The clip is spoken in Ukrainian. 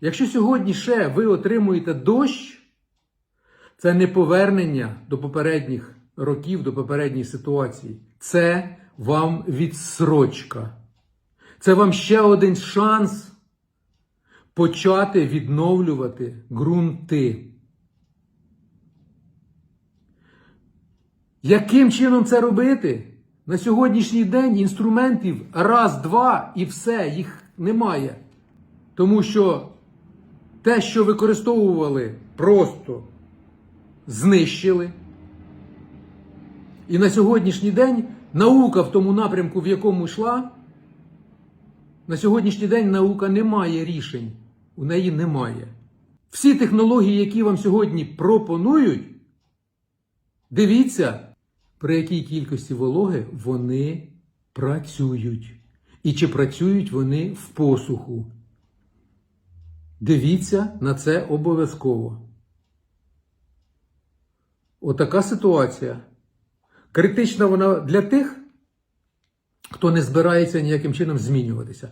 Якщо сьогодні ще ви отримуєте дощ, це не повернення до попередніх років, до попередньої ситуації. Це вам відсрочка. Це вам ще один шанс почати відновлювати ґрунти. Яким чином це робити? На сьогоднішній день інструментів раз, два і все, їх немає. Тому що те, що використовували, просто знищили. І на сьогоднішній день наука в тому напрямку, в якому йшла, на сьогоднішній день наука не має рішень. У неї немає. Всі технології, які вам сьогодні пропонують, дивіться, при якій кількості вологи вони працюють. І чи працюють вони в посуху. Дивіться на це обов'язково. Отака ситуація. Критична вона для тих, хто не збирається ніяким чином змінюватися.